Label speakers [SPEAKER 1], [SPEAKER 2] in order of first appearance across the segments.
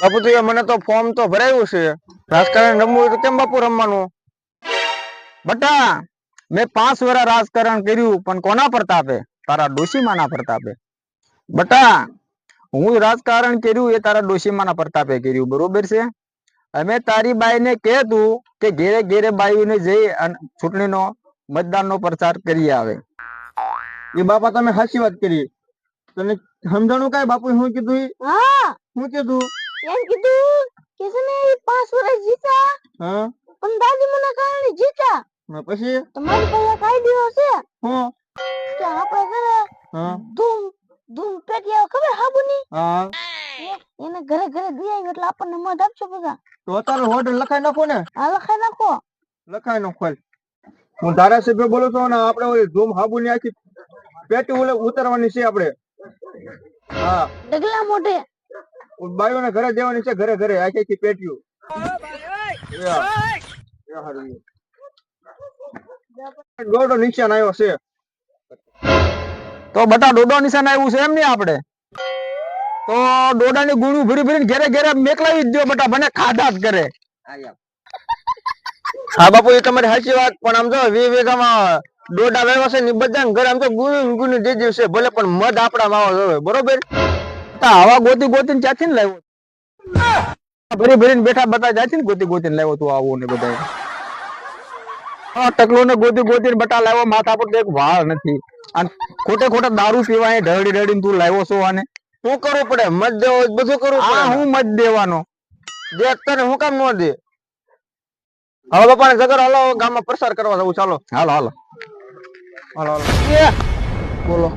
[SPEAKER 1] બાપુ તો મને તો ફોર્મ તો ભરાયું છે. રાજકારણ રમવું તો કેમ બાપુ રમવાનું? બટા મેં પાંચ વર્ષ રાજકારણ કર્યું પણ કોના પ્રતાપે? તારા ડોશીમાના પ્રતાપે. બટા હું રાજકારણ કર્યું એ તારા ડોશીમાના પ્રતાપે કર્યું બરોબર છે? અમે તારી બાઈને કે તું કે ઘેરે ઘેરે બાઈઓને જઈ અને ચૂંટણીનો મતદાનનો પ્રચાર કરી આવે.
[SPEAKER 2] એ બાપા તમે સાચી વાત કરી. તને સમજાણું કઈ બાપુ શું કીધું?
[SPEAKER 3] હા.
[SPEAKER 2] શું કીધું?
[SPEAKER 3] એમ કીધું કે છે ને એ પાંચ વર્ષ જીતા
[SPEAKER 2] હા
[SPEAKER 3] પણ દાદી મને કારણે જીતા
[SPEAKER 2] ને પછી
[SPEAKER 3] તમારી પાસે આઈડિયો છે
[SPEAKER 2] હું
[SPEAKER 3] કે આપણે છે
[SPEAKER 2] હા
[SPEAKER 3] ધૂમ ધૂમ પેટી ખબર હાબુની
[SPEAKER 2] હા
[SPEAKER 3] એને ઘરે ઘરે દઈ આવી એટલે આપણને મત આપશો બધા
[SPEAKER 2] તો અત્યારે હોટલ લખાઈ નાખો ને
[SPEAKER 3] આ લખાઈ નાખો
[SPEAKER 2] લખાઈ નાખો. હું ધારાસભ્ય બોલું છું ને આપણે ઓલી ધૂમ હાબુ ની આખી પેટી ઉતારવાની છે આપણે હા
[SPEAKER 3] ડગલા મોઢે
[SPEAKER 2] બાઈઓને ઘરે દેવાની છે ઘરે ઘરે આખી આખી પેટીઓ યા. યા હારું. દોડો નિશાન આવ્યો છે.
[SPEAKER 1] તો બટા દોડો નિશાન આવ્યું છે એમ નહીં આપણે? તો ડોડાની ગુણું ભરી ભરીને ઘેરે ઘેરે મેકલાવી જ દો બટા મને ખાધા જ કરે હા બાપુ એ તમારી સાચી વાત પણ આમ જો વી વીઘામાં દોડા વેવા છે ને બધા ઘરે આમ તો ગુણું ગુણી દે દિવસે ભલે પણ મધ આપણા માવા જોવે બરોબર? તો આવા ગોતી ગોતીને ક્યાંથી ને લાવ્યો. ભરી ભરીને બેઠા બધા જાય ને ગોતી ગોતીને લાવ્યો તું આવો ને બધા હા ટકલો ને ગોતી ગોતીને બટા લાવ્યો માથા પર એક વાળ નથી. અને ખોટે ખોટા દારૂ પીવા ઢળી ઢળીને તું લાવ્યો છો આને? શું કરવું પડે? મત દેવો બધું કરવું પડે. હું મત દેવાનો? જે અત્યારે હું કામ ન દે. હવે બાપાને જગર હાલો ગામમાં પ્રસાર કરવા જવું ચાલો હાલો હાલો. હાલો હાલો. બોલો.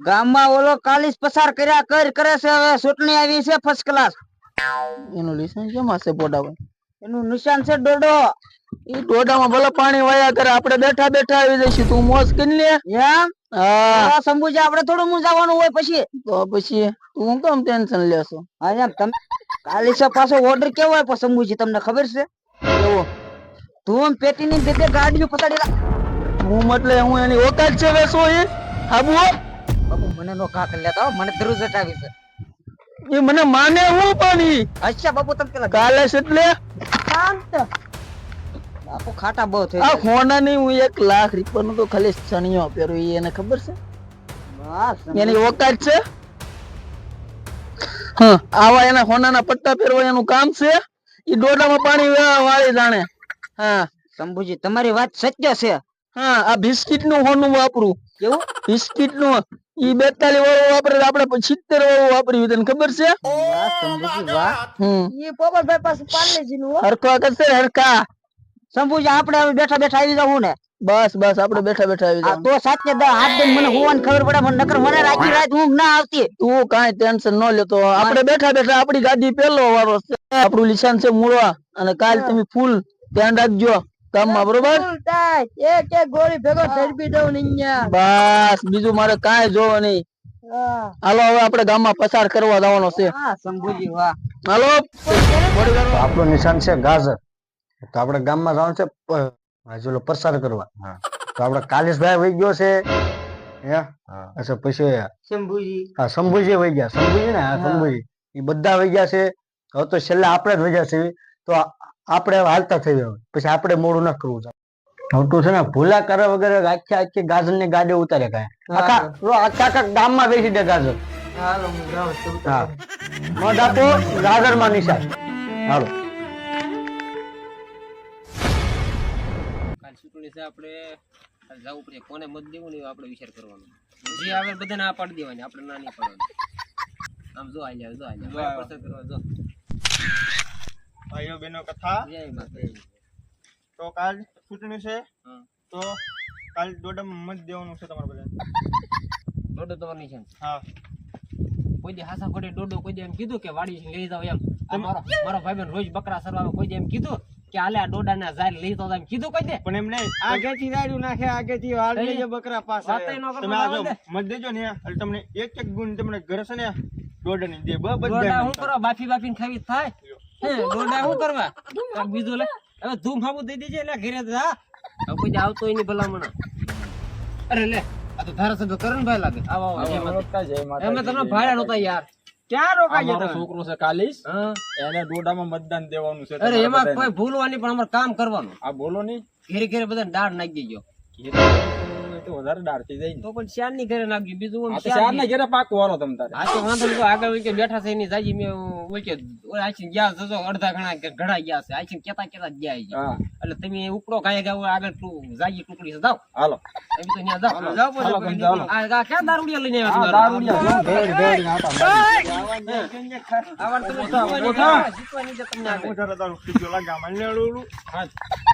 [SPEAKER 4] ગામમાં ઓલો કાલીસ પસાર કર્યા કર કરે છે હવે ચૂંટણી આવી છે ફર્સ્ટ ક્લાસ
[SPEAKER 1] એનું લિસન કેમ હશે પોડાવે
[SPEAKER 4] એનું નિશાન છે ડોડો.
[SPEAKER 1] ઈ ડોડામાં ભલે પાણી વાયા કરે આપણે બેઠા બેઠા આવી જઈશું. તું મોજ કરી લે.
[SPEAKER 4] એમ?
[SPEAKER 1] હા.
[SPEAKER 4] આ આપણે થોડું મૂંઝાવાનું હોય પછી.
[SPEAKER 1] તો પછી તું કેમ ટેન્શન લેશો
[SPEAKER 4] હા એમ તમે કાલીસે પાછો ઓર્ડર કેવો આપ્યો સંભુજી તમને ખબર છે?
[SPEAKER 1] એવો
[SPEAKER 4] ધૂમ પેટીની બે ગાડીઓ પસાડી
[SPEAKER 1] હું મતલે હું એની ઓકાત છે વેસો એ આબુ
[SPEAKER 4] મને નો કાક લેતા હો, મને ધ્રુજ હટાવી છે.
[SPEAKER 1] એ મને માને હું પાણી?
[SPEAKER 4] અચ્છા બાપુ તમે પેલા
[SPEAKER 1] કાલે એટલે?
[SPEAKER 3] શાંત.
[SPEAKER 4] બાપુ ખાટા બહુ થઈ
[SPEAKER 1] આ
[SPEAKER 4] ગયા.
[SPEAKER 1] નહીં હું એક લાખ રૂપિયાનું તો ખાલી સણિયો પહેરું ઈ એને ખબર છે? એની ઓકાત છે? હા આવા એના હોનાના પટ્ટા પહેરવા એનું કામ છે? ઈ ડોડામાં પાણી વાળી જાણે. હા.
[SPEAKER 4] શંભુજી તમારી વાત સત્ય છે.
[SPEAKER 1] હા આ બિસ્કિટનું હોનું વાપરું.
[SPEAKER 4] કેવું
[SPEAKER 1] બિસ્કિટનું ઈ બેતાલીસ વાળું વાપરે આપણે સિત્તેર વાળું વાપર્યું તને ખબર છે?
[SPEAKER 4] વાહ
[SPEAKER 3] પોપટભાઈ પાસે પાર્લેજી નું
[SPEAKER 1] હરખા કરશે હરખા.
[SPEAKER 4] શંભુજી આપણે હવે બેઠા બેઠા આવી જાવ ને.
[SPEAKER 1] બસ બસ આપડે બેઠા બેઠા આવી જાવ
[SPEAKER 4] તો સાત કે દસ હાથ દઈને મને હોવાની ખબર પડે મને નકર મને રાતી રાત ઊંઘ ના આવતી.
[SPEAKER 1] તું કાંઈ ટેન્શન ન લેતો આપણે બેઠા બેઠા આપડી ગાડી પેલો વાળો છે. આપણું નિશાન છે મૂળવા. અને કાલ તમે ફૂલ ધ્યાન રાખજો. કામમાં બરોબર?
[SPEAKER 3] એક એક ગોળી ભેગો ઝડપી દઉં અહીંયા.
[SPEAKER 1] બસ બીજું મારે કાંઈ જોવો નહીં. હાલો હવે આપણે ગામમાં પસાર કરવા જવાનો છે.
[SPEAKER 4] શંભુજી વાહ.
[SPEAKER 1] હાલો.
[SPEAKER 2] આપણું નિશાન છે ગાજર. તો આપણે ગામમાં જવાનું છે ચલો પ્રસાર કરવા. તો આપણે કાલેશભાઈ વહી ગયો છે. હે? અચ્છા પછી
[SPEAKER 4] શંભુજી
[SPEAKER 2] હા શંભુજી વહી ગયા. શંભુજી ને? હા શંભુજી એ બધા વહી ગયા છે. હવે તો છેલ્લે આપણે જ વહી છે તો આપણે હાલતા થઈ ગયા પછી આપણે મોડું ના કરવું હવે તું છે ને ભૂલા કરે વગર આખી આખી ગાજરની ગાડી ઉતારે કાંઈ. આખા આખા આખા ગામમાં બેસી દે ગાજર હા ગાજરમાં નિશાન. હાલો.
[SPEAKER 5] ચૂંટણી છે આપણે. જવું પડે. કોને મત દેવું ને આપણે વિચાર કરવાનો. જે આવે બધાને આ પાડી દેવાની. આપણે ના નહીં પાડવાની. આમ જો આલ્યા જો આલ્યા જાય કરવા જો.
[SPEAKER 2] ભાઈઓ બહેનો કથા. તો કાલ ચૂંટણી છે. તો કાલ દોડમ મત દેવાનું છે તમારે બધા
[SPEAKER 5] દોડો તમારી છે.
[SPEAKER 2] હા.
[SPEAKER 5] કોઈ દી હાસા ખોટે દોડો કોઈ દી એમ કીધું કે વાડી લઈ જાવ એમ. મારો મારો ભાઈબંધ રોજ બકરા સરવા કોઈ દી એમ કીધું કે હાલે આ ડોડા ના ઝાડ લઈ તો એમ કીધું કોઈ દે?
[SPEAKER 2] પણ એમ નહીં. આગેથી રાડ્યું નાખે આગેથી વાળ લેજો બકરા પાસે
[SPEAKER 5] ન
[SPEAKER 2] તમે આ જો મત દેજો ને એટલે તમને એક એક ગુણ તમને ઘરે છે ને દોડની દે. બ- બધા
[SPEAKER 5] હું કરો? બાફી બાફી ખાવી થાય. હે ડોડા શું કરવા? કાંઈક બીજું લે. હવે ધૂમ ફાબુ દઈ દેજે એટલે ઘરે જા હવે કોઈ આવતો નહીં ભલામણ. અરે લે આ તો ધારાસભ્ય કરણભાઈ લાગે. આવો આવો જય માતા. અમે તમને નહોતા યાર. ક્યાં રોકાઈ
[SPEAKER 6] અમારો છોકરો છે કાલીસ.
[SPEAKER 5] હા.
[SPEAKER 6] એને દોડામાં મતદાન દેવાનું છે
[SPEAKER 5] અરે એમાં કોઈ ભૂલવાની પણ અમારે કામ કરવાનું.
[SPEAKER 6] આ બોલો ની
[SPEAKER 5] ઘેરે ઘેરે બધા દાળ નાખી દેજો.
[SPEAKER 6] એ તો વધારે ડાળ જાય
[SPEAKER 5] તો પણ શ્યારની ઘરે નાખજો બીજું
[SPEAKER 6] આ તો
[SPEAKER 5] શ્યાર
[SPEAKER 6] ચાર ના ઘેરે પાકું હાલો તમ તારે.
[SPEAKER 5] હા તો વાંધો તો આગળ કે બેઠા છે એની જાજી મેં ઓય કે ગયા જજો અડધા ઘણા ઘણા ગયા છે આઈથી કેતા કેતા ગયા છે. એટલે તમે ઉપડો કાંઈ ગાવ આગળ ટુ- જાજી ટુકડી છે જાઓ.
[SPEAKER 6] હાલો.
[SPEAKER 5] તમે તો ત્યાં જાઓ. જાઓ પછી આ આ દારૂડિયા લઈને
[SPEAKER 6] આ
[SPEAKER 5] આવ્યા
[SPEAKER 6] દારૂડિયા
[SPEAKER 5] છો?
[SPEAKER 6] જો ભેળ ભેળ ને આટા મારી.
[SPEAKER 5] આવા તમે
[SPEAKER 6] મોટા,
[SPEAKER 5] જીવવાની
[SPEAKER 6] મોટા.
[SPEAKER 5] છે, જીવવાની છે તમને આગળ.
[SPEAKER 6] હા.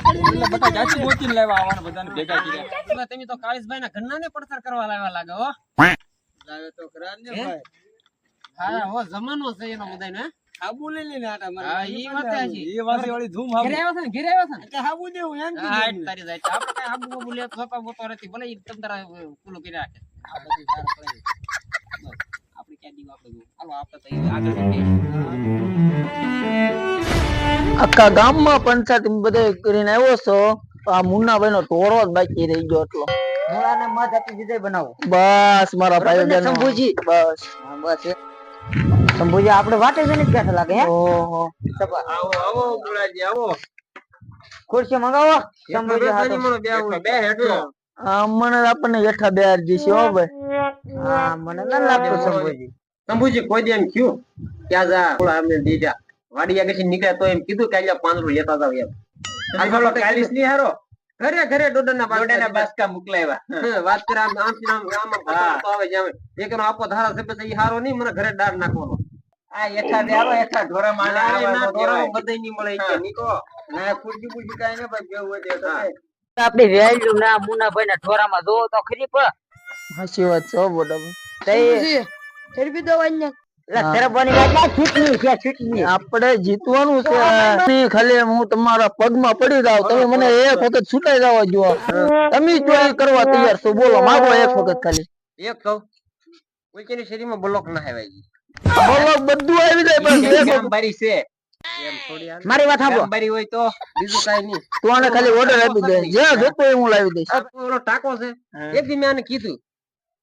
[SPEAKER 6] એટલે બધા ક્યાંથી ગોતીને આવવાના બધાને ભેગા કર્યા.
[SPEAKER 5] તમે તો કાળીસભાઈ ના ઘરના ને પડતર કરવા લાવવા લાગે હો. હે? હા હો જમાનો છે એનો બધાને હા. ઈ વાત સાચી.
[SPEAKER 6] એ વાસી વાળી ધૂમ
[SPEAKER 5] ઘરે
[SPEAKER 6] હાંભળી.
[SPEAKER 5] છે ઘરે આવ્યા છે ને. હાબુ દેવું એમ હા તારી જાય આપણે કઈ હાબુ બાબુ લે જોતા બોતો નથી ભલે ઈ તમ તારા પેલું કરી રાખે. આપણે કઈ પડે. આપણે ક્યાં દીવા આપણે હાલો આપણે તો આગળ
[SPEAKER 1] આખા ગામમાં પંચાયત બધે કરીને આવ્યો છો આ મુન્નાભાઈ નો ટોળો જ બાકી રહી ગયો એટલો.
[SPEAKER 4] મૂળાને મત આપી વિજય બનાવો.
[SPEAKER 1] બસ મારા ભાઈ બેન
[SPEAKER 4] શંભુજી?
[SPEAKER 1] બસ.
[SPEAKER 4] બસ શંભુજી આપણે વાટે જઈને જ બેઠા લાગે હે?
[SPEAKER 1] ઓહો.
[SPEAKER 5] આવો આવો ગુલાજી આવો.
[SPEAKER 4] ખુરશી મંગાવો. શંભુજી હાટુ.
[SPEAKER 5] બે હેઠો
[SPEAKER 1] આ મને આપણને હેઠા બે અરજી છે હો ભાઈ.
[SPEAKER 4] હા મને ના લાગતો શંભુજી
[SPEAKER 5] શંભુજી કોઈ દી એમ થયું ક્યાં જા થોડા અમને દીધા. વાડી આગળ નીકળ્યા તો એમ કીધું કે પાંદડું લેતા જાવ એમ. આ કાલીસ નહીં હારો. ઘરે ઘરે ડોડાના ડોડાના બાસકા મોકલાવ્યા. વાત કરે આમ આમ આમ આમ તો આવે જામે એક નો આપો ધારા સભ્ય તો ઈ હારો નહીં મને ઘરે ડાર નાખવાનો. આ એઠા દે આવો એઠા ઢોરા માં ના ઢોરા બધે નહીં મળે કે નીકો. ના કુજી કુજી કાઈ ને ભાઈ બેવું હોય તો
[SPEAKER 4] આપણે વેલ્યુ ના મુનાભાઈ ના ઢોરામાં જો તો ખરી પણ.
[SPEAKER 1] હાસી વાત છો હો
[SPEAKER 4] તઈ ચૂંટણી છે ચૂંટણી
[SPEAKER 1] આપણે જીતવાનું છે. ખાલી હું તમારા પગમાં પડી જાવ તમે મને એક વખત છૂટાઈ જવા જો તમે ચોરી કરવા તૈયાર છો. બોલો માગો એક વખત ખાલી.
[SPEAKER 5] એક કહું. કોઈની શરીરમાં બ્લોક ના આવે
[SPEAKER 1] બોલો બધું આવી જાય
[SPEAKER 5] છે.
[SPEAKER 4] મારી વાત સાંભળો.
[SPEAKER 5] હોય તો બીજું કાઈ નહીં.
[SPEAKER 1] તું આને ખાલી ઓર્ડર આપી દે. જે જોતો હોય હું લાવી દઈશ.
[SPEAKER 5] ટાકો છે. એક દી મેં આને કીધું.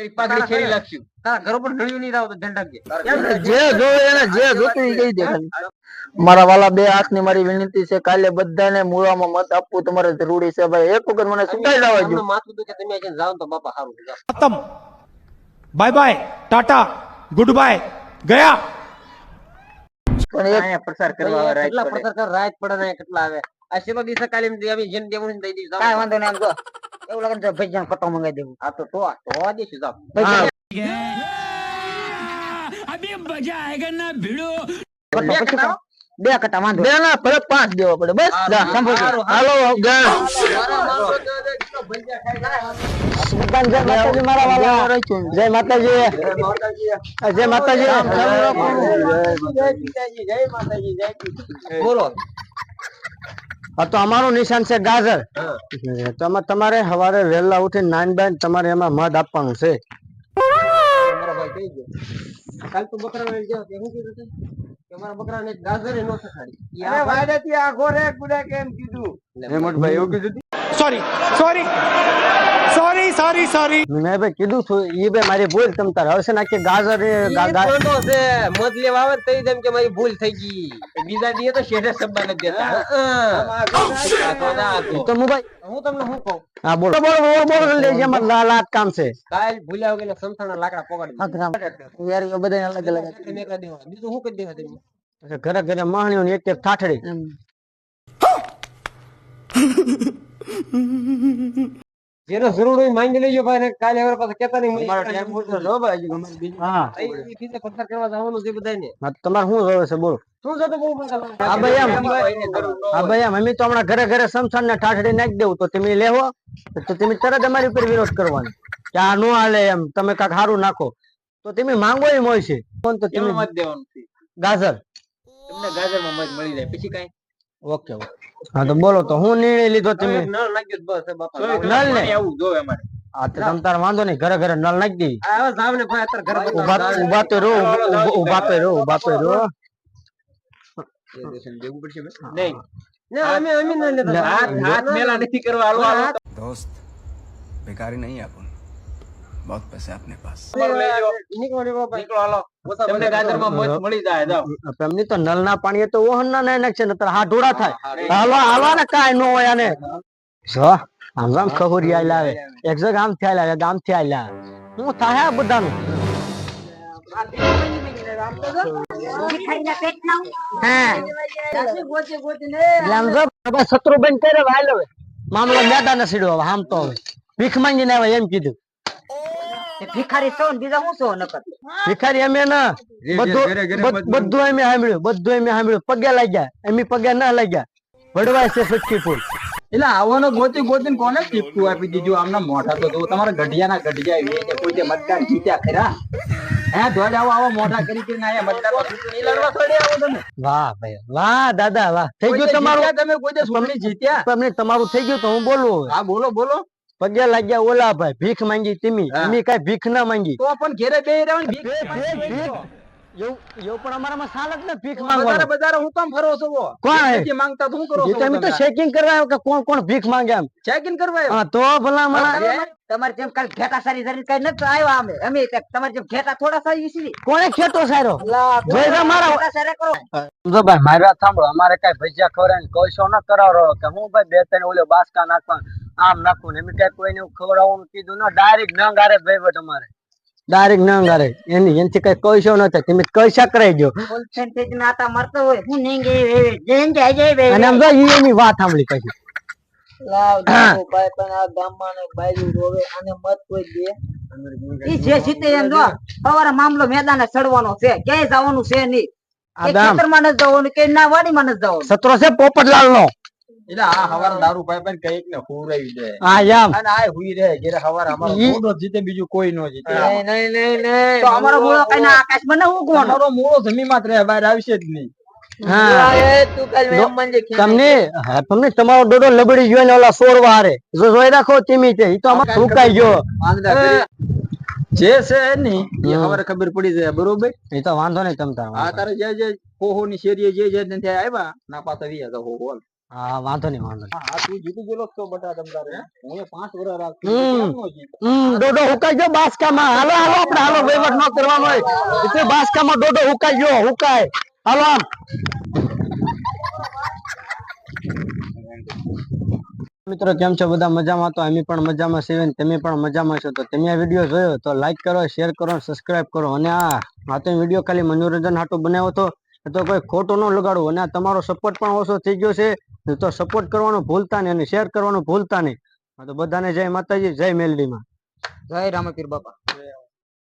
[SPEAKER 5] તારી પાઘડી ખેરી લખ્યું તારા ઘર ઉપર નળિયું નહીં રાવ તો
[SPEAKER 1] જે જો એને જે જોતું એ દે મારા વાલા બે હાથની મારી વિનંતી છે કાલે બધાને મૂળામાં મત આપવું તમારે જરૂરી છે ભાઈ. એક વખત મને સુકાઈ જવા
[SPEAKER 5] દો માથું દુખે તમે આજે જાવ તો બાપા સારું
[SPEAKER 7] ખતમ. Bye bye tata good bye ગયા.
[SPEAKER 1] પણ એક
[SPEAKER 5] પ્રસાર કરવા રાત કેટલા પ્રસાર રાત પડે કેટલા આવે? આ શેનો દિવસે કાલે જેમ દેવું દઈ દીધું
[SPEAKER 4] કાઈ વાંધો નહીં આમ જો એવું લાગે ને તો ભજીયાનો કટો મંગાવી દેવું
[SPEAKER 5] આ તો તો તો દઈશું જાઓ.
[SPEAKER 4] પછી પછી બે કટા વાંધો
[SPEAKER 1] બે ના ભલે પાંચ દેવા પડે બસ જા,
[SPEAKER 5] હારું,
[SPEAKER 1] હાલો ગણ
[SPEAKER 4] જય માતાજી મારા વાલા જય માતાજી જય માતાજી
[SPEAKER 5] બોલો
[SPEAKER 2] હા તો અમારું નિશાન છે ગાજર. તો તમારે સવારે વહેલા ઉઠી નાન બાન તમારે એમાં મધ આપવાનું છે.
[SPEAKER 5] કીધું
[SPEAKER 2] એ ભાઈ મારી ભૂલ તમ તાર. હવે ગાજર
[SPEAKER 5] ગાજર છે? લેવા આવે તઈ કે મારી ભૂલ થઈ ગઈ. બીજા દીએ તો શેઠે શબ્દ નથી દેતા. તો. ના
[SPEAKER 2] હું ભાઈ
[SPEAKER 5] હું તમને શું કહું?
[SPEAKER 2] હા બોલો. બોલો બોલો બોલો લેજે મત લા- લાખ કામ છે.
[SPEAKER 5] કાલ ભૂલ્યા વગર સમથાના લાકડા પકડી
[SPEAKER 1] યાર એ બધા અલગ અલગ
[SPEAKER 5] તમે કરી દેવા. બીજું શું કરી દેવા તમે
[SPEAKER 2] પછી ઘરે ઘરે માણીઓ ને એક એક ઠાઠડી
[SPEAKER 5] જેનો જરૂર હોય માંગી લેજો ભાઈ ને કાલે હવે પાછા કેતા નહીં
[SPEAKER 2] હા
[SPEAKER 5] ઈ રીતે પથ્થર કરવા જવાનું છે બધાને
[SPEAKER 2] હા, તમારે શું જોવે છે બોલો.
[SPEAKER 5] શું છે તો બહુ
[SPEAKER 2] હા ભાઈ એમ. હા ભાઈ એમ. અમે તો હમણાં ઘરે ઘરે સમસાન ને ઠાઠડી નાખી દેવું તો તમે લેવો તો તમે તરત અમારી ઉપર વિરોધ કરવાનો. કે આ નો હાલે એમ તમે કાક સારું નાખો. તો તમે માંગો એમ હોય છે. કોણ તો તમે ગાજર.
[SPEAKER 5] તમને ગાજરમાં મત મળી જાય. પછી કઈ?
[SPEAKER 2] Okay okay. હા તો બોલો તો હું નિર્ણય લીધો તમે?
[SPEAKER 5] નળ નાખ્યો બસ બાપા
[SPEAKER 2] નળ ને?
[SPEAKER 5] આવું જોવે અમારે.
[SPEAKER 2] આ તો તમ તાર વાંધો નહીં ઘરે ઘરે નળ નાખી દઈ.
[SPEAKER 5] આ હવે સાવને ભાઈ અત્યારે ઘર ઊભા
[SPEAKER 2] ઊભા તો રહો ઉભા- ઊભા તો રહો ઊભા તો રહો.
[SPEAKER 5] નહીં. ના અમે અમે ના લેતા હાથ હાથ મેલા નથી કરવા હાલો હાલો
[SPEAKER 8] दोस्त बेकारी नहीं है अपन बहुत पैसे अपने पास
[SPEAKER 5] નીકળો નીકળો ભાઈ. નીકળો હાલો તમને ગાજરમાં મધ મળી જાય જાઓ
[SPEAKER 2] એમની તો નળ ના પાણી તો ઓહન ના ના નાખશે નતર હા ઢોળા થાય હાલો હાલો ને કાંઈ ન હોય આને જો આમ આમ ખબરી આઈ લાવે એક જગ આમ થી લાવે ગામ થી આઈ લાવે હું થાય આ બધાનું
[SPEAKER 3] હા
[SPEAKER 2] એટલે આમ જો હવે શત્રુબેન કરે હવે હાલ હવે મામલો મેદાને સીડ્યો હવે આમ તો હવે ભીખ માંગીને આવે એમ કીધું
[SPEAKER 4] ભિખારી છો ને બીજા હું છો નકર?
[SPEAKER 2] ભિખારી અમે ના. બધું બધું અમે સાંભળ્યું બધું અમે સાંભળ્યું. પગે લાગ્યા એમ પગે ના લાગ્યા. વડવાય છે સચ્ચી ફૂલ
[SPEAKER 6] એટલે આવવાનો ગોતી ગોતીને કોને ટીપકું આપી દીધું? આમના મોઢા તો જો તમારા ગઢિયા એવી છે કોઈ જે મતદાર જીત્યા ખરા? હે ધોજ આવો આવો મોઢા કરી કરીને આયા મતદાર ચૂંટણી લડવા થોડી આવો તમે.
[SPEAKER 2] વાહ ભાઈ વાહ દાદા વાહ. થઈ ગયું તમારું?
[SPEAKER 6] તમે કોઈ ચૂંટણી જીત્યા?
[SPEAKER 2] તમને તમારું થઈ ગયું તો હું બોલું હવે.
[SPEAKER 6] હા બોલો બોલો.
[SPEAKER 2] પગે લાગ્યા ઓલા ભાઈ ભીખ માંગી તીમી. તીમી કઈ ભીખ ના માંગી.
[SPEAKER 6] તો પણ ઘેરે બે રહ્યો ને ભીખ.
[SPEAKER 2] એવું એવું પણ અમારામાં સાલ ને ભીખ
[SPEAKER 6] બજારે બજારે હું કામ ફરો છો?
[SPEAKER 2] કોણ હે?
[SPEAKER 6] માંગતા તો હું કરો
[SPEAKER 2] એ તો તો ચેકિંગ કરવા આવ્યો કે કોણ કોણ ભીખ માંગે એમ
[SPEAKER 6] ચેક કરવા
[SPEAKER 2] હા તો ભલા મારા
[SPEAKER 4] તમારે જેમ કાલ ઘેટા સારી સારી કઈ નથી આવ્યા અમે. અમે તમારે જેમ ઘેટા થોડા સારી
[SPEAKER 2] કોણે ખેતો સારો મારા
[SPEAKER 4] સારા કરો.
[SPEAKER 2] જો ભાઈ મારી વાત સાંભળો અમારે કઈ ભજીયા ખવડાવીને શો ન કરાવો કે હું ભાઈ બે ત્રણ ઓલે બાસકા નાખવા આમ નાખું ને. એમ કઈ કોઈને ખવડાવવાનું કીધું ના ડાયરેક્ટ ન ગારે ભાઈ તમારે. અમારે ડાયરેક્ટ નંગ ગારે એની એનથી કઈ કહીશો ન થાય. તમે કૈસા કરાઈ
[SPEAKER 4] જો થઈને થઈ જઈને હોય. હું નહીં ગઈ એવી જેન જાય જાય બે
[SPEAKER 2] અને આમ જો ઈ એની વાત સાંભળી પછી
[SPEAKER 4] ઈ જે જીતે એમ જો. સવારે મામલો મેદાને ચડવાનો છે. ક્યાંય જવાનું છે નહીં.
[SPEAKER 2] આ
[SPEAKER 4] ખેતરમાં નથી જવાનું કે ના વાડીમાં નથી જવાનું.
[SPEAKER 2] સત્રો છે પોપટલાલ નો
[SPEAKER 6] એટલે આ હવાર દારૂ પાય પાઈને કંઈક ને ખવડાવી દે
[SPEAKER 2] હા યામ
[SPEAKER 6] અને આ હુઈ રહે ઘેરે હવાર. અમારો
[SPEAKER 2] ઈ-
[SPEAKER 6] જીતે બીજું કોઈ નો જીતે.
[SPEAKER 4] તો અમારો મૂળો કઈ ના આકાશમાં હું કોણ?
[SPEAKER 6] અમારો મૂળો જમીનમાં જ રહે બહાર આવશે જ નહીં.
[SPEAKER 2] હા. તમને હા, તમને તમારો ડોડો લબડી ગયો ને ઓલા સોર વારે જો જોઈ રાખો તીમી તે ઈ તો અમાર સુકાઈ ગયો.
[SPEAKER 6] જે છે એની એ
[SPEAKER 2] હમ.
[SPEAKER 6] ખબર પડી જાય બરોબર?
[SPEAKER 2] એ તો વાંધો નહીં તમ તાર
[SPEAKER 6] આ તારે જે જે હોહો ની શેરીએ જે જે ને ત્યાં આવ્યા ના પાછા વિયા તો હોહો.
[SPEAKER 2] હા વાંધો નહીં વાંધો
[SPEAKER 6] હા તું જીતી ગયેલો છો બટા તમ તારે. હું એ પાંચ વર્ષ રાખતો
[SPEAKER 2] હમ.
[SPEAKER 6] કેમ નો જીત?
[SPEAKER 2] હમ ડોડો હુકાઈ ગયો બાસકામાં. હાલો હાલો આપણે હાલો વહીવટ ન કરવાનો હોય. એટલે બાસકામાં ડોડો હુકાઈ ગયો હુકાય. હાલો આમ. મિત્રો કેમ છો? બધા મજામાં? તો અમે પણ મજામાં છીએ અને તમે પણ મજામાં છો. તો તમે આ વીડિયો જોયો તો લાઈક કરો શેર કરો સબસ્ક્રાઇબ કરો. અને આ આ તો વીડિયો ખાલી મનોરંજન હાટું બનાવ્યો હતો. તો કોઈ ખોટો ન લગાડવું. અને આ તમારો સપોર્ટ પણ ઓછો થઈ ગયો છે. તો સપોર્ટ કરવાનું ભૂલતા નહીં અને શેર કરવાનું ભૂલતા નહીં. તો બધાને જય માતાજી, જય મેલડીમાં.
[SPEAKER 4] જય રામપીર બાપા.